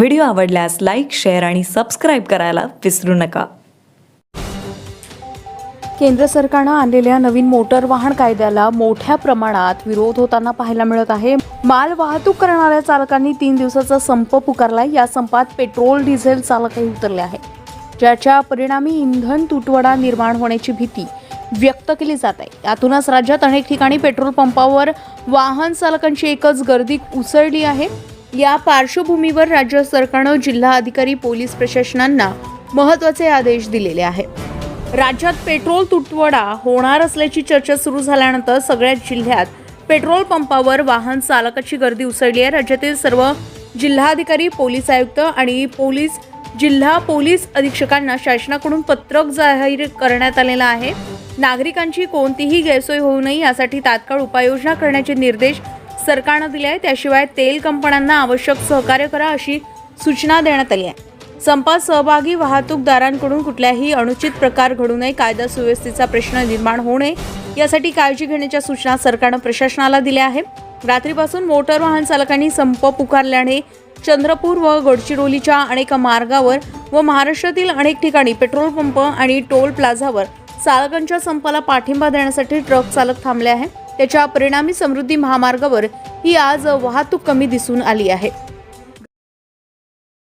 Video आवडल्यास like share आणि subscribe करायला विसरू नका. केंद्र सरकारनं आणलेल्या नवीन मोटर वाहन कायद्याला मोठ्या प्रमाणात विरोध होताना पाहायला मिळत आहे. माल वाहतूक करणाऱ्या चालकांनी तीन दिवसाचा संप पुकारलाय. या संपात पेट्रोल डिझेल चालकही उतरले आहेत. ज्याच्या परिणामी इंधन तुटवडा निर्माण होण्याची भीती व्यक्त केली जात आहे. यातूनच राज्यात अनेक ठिकाणी पेट्रोल पंपावर वाहन चालकांची एकच गर्दी उसळली आहे. या पार्श्वभूमीवर राज्य सरकारनं जिल्हा अधिकारी पोलीस प्रशासनांना महत्त्वाचे आदेश दिलेले आहेत. राज्यात पेट्रोल तुटवडा होणार असल्याची चर्चा सुरू झाल्यानंतर सगळ्याच जिल्ह्यात पेट्रोल पंपावर वाहन चालकाची गर्दी उसळली आहे. राज्यातील सर्व जिल्हाधिकारी पोलीस आयुक्त आणि पोलीस जिल्हा पोलीस अधीक्षकांना शासनाकडून पत्रक जाहीर करण्यात आलेलं आहे. नागरिकांची कोणतीही गैरसोय होऊ नये यासाठी तात्काळ उपाययोजना करण्याचे निर्देश सरकारनं दिले आहे. त्याशिवाय तेल कंपन्यांना आवश्यक सहकार्य करा अशी सूचना देण्यात आली आहे. संपात सहभागी वाहतूकदारांकडून कुठल्याही अनुचित प्रकार घडू नये कायदा सुव्यवस्थेचा प्रश्न निर्माण होऊ नये यासाठी काळजी घेण्याच्या सूचना सरकारनं प्रशासनाला दिल्या आहे रात्रीपासून मोटर वाहन चालकांनी संप पुकारल्याने चंद्रपूर व गडचिरोलीच्या अनेक मार्गावर व महाराष्ट्रातील अनेक ठिकाणी पेट्रोल पंप आणि टोल प्लाझावर चालकांच्या संपाला पाठिंबा देण्यासाठी ट्रक चालक थांबले आहे त्याच्या परिणामी समृद्धी महामार्गावर ही आज वाहतूक कमी दिसून आली आहे.